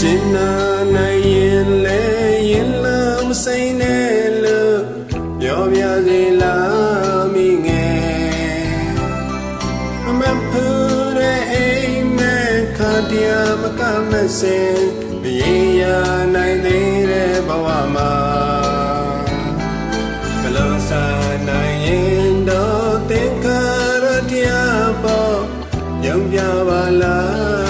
ကျင်နာနိုင်ရင်လဲရင်လမ်းစိမ့်နဲ့လို့ပြောပြစေလားမိငယ်အမဖူတဲ့အိမ်နဲ့ခါတရားမကမစင်ပြေရနိုင်သေးတဲ့ဘဝမှာကလုံးစားနိုင်ရင်တော့သင်္ခါရတရားပေါ်ယုံပြပါလား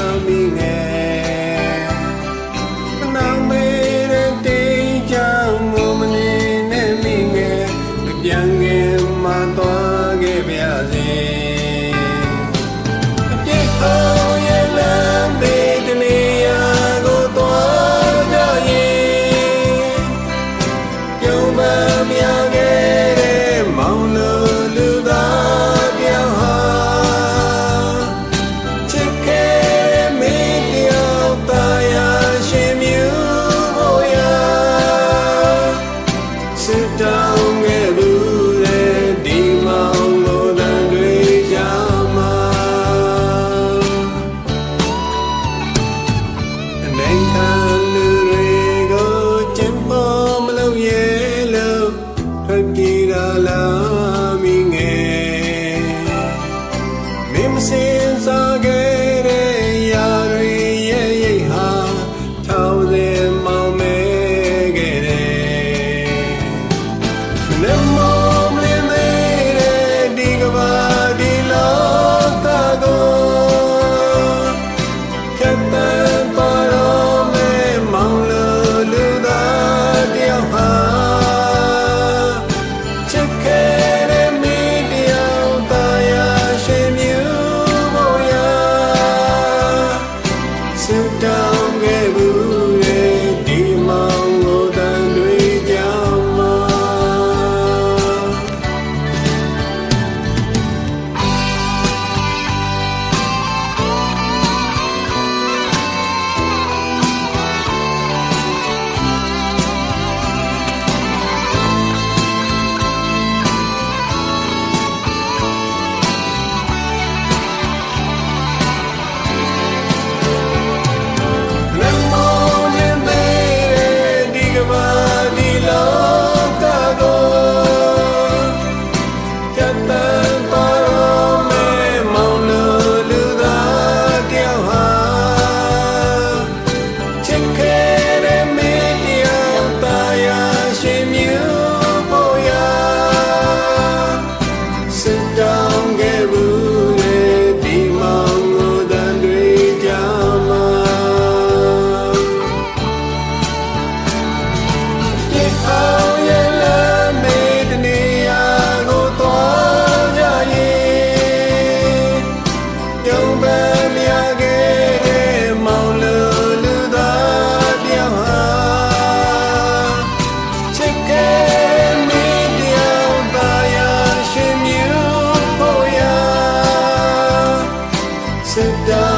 sedang